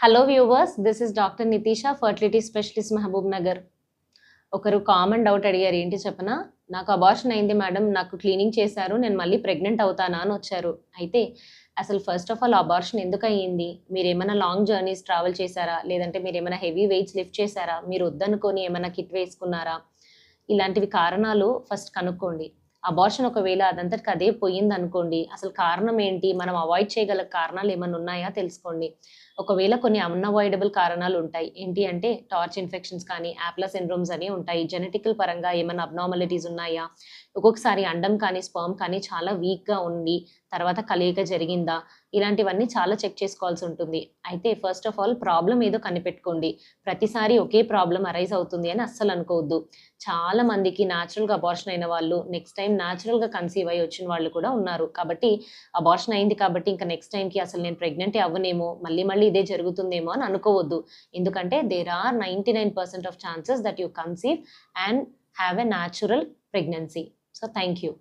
Hello viewers this is doctor Nitisha fertility specialist Mahbubnagar ఒకరు common doubt అడిగారు. ఏంటి చెప్పనా? నాకు అబార్షన్ అయింది మేడం నాకు క్లీనింగ్ చేశారు. నేను మళ్ళీ ప్రెగ్నెంట్ అవుతానా అని వచ్చారు. అయితే అసలు ఫస్ట్ ఆఫ్ ఆల్ అబార్షన్ ఎందుకు అయ్యింది? మీరు ఏమైనా లాంగ్ జర్నీస్ ట్రావెల్ చేశారా? లేదంటే మీరు ఏమైనా హెవీ వెయిట్స్ లిఫ్ట్ చేశారా? మీరు వద్దనుకొని ఏమైనా కిట్ వేసుకున్నారా? ఇలాంటివి కారణాలు ఫస్ట్ కనుక్కోండి. అబార్షన్ ఒకవేళ అదంతటికి అదే పోయింది అనుకోండి అసలు కారణం ఏంటి మనం అవాయిడ్ చేయగల కారణాలు ఏమైనా ఉన్నాయా తెలుసుకోండి. ఒకవేళ కొన్ని అన్అవాయిడబుల్ కారణాలు ఉంటాయి. ఏంటి అంటే టార్చ్ ఇన్ఫెక్షన్స్ కానీ యాప్లా సిండ్రోమ్స్ అని ఉంటాయి. జెనెటికల్ పరంగా ఏమైనా అబ్నార్మాలిటీస్ ఉన్నాయా? ఒక్కొక్కసారి అండం కానీ స్పర్మ్ కానీ చాలా వీక్గా ఉండి తర్వాత కలయిక జరిగిందా? ఇలాంటివన్నీ చాలా చెక్ చేసుకోవాల్సి ఉంటుంది. అయితే ఫస్ట్ ఆఫ్ ఆల్ ప్రాబ్లం ఏదో కనిపెట్టుకోండి. ప్రతిసారి ఒకే ప్రాబ్లం అరైజ్ అవుతుంది అని అస్సలు అనుకోవద్దు. చాలా మందికి న్యాచురల్గా అబార్షన్ అయిన వాళ్ళు నెక్స్ట్ టైం న్యాచురల్గా కన్సీవ్ అయ్యి వచ్చిన వాళ్ళు కూడా ఉన్నారు. కాబట్టి అబార్షన్ అయింది కాబట్టి ఇంకా నెక్స్ట్ టైంకి అసలు నేను ప్రెగ్నెంట్ అవ్వనేమో మళ్ళీ మళ్ళీ ఇదే జరుగుతుందేమో అని అనుకోవద్దు. ఎందుకంటే there are ninety nine percent of chances that you conceive and have a natural pregnancy so thank you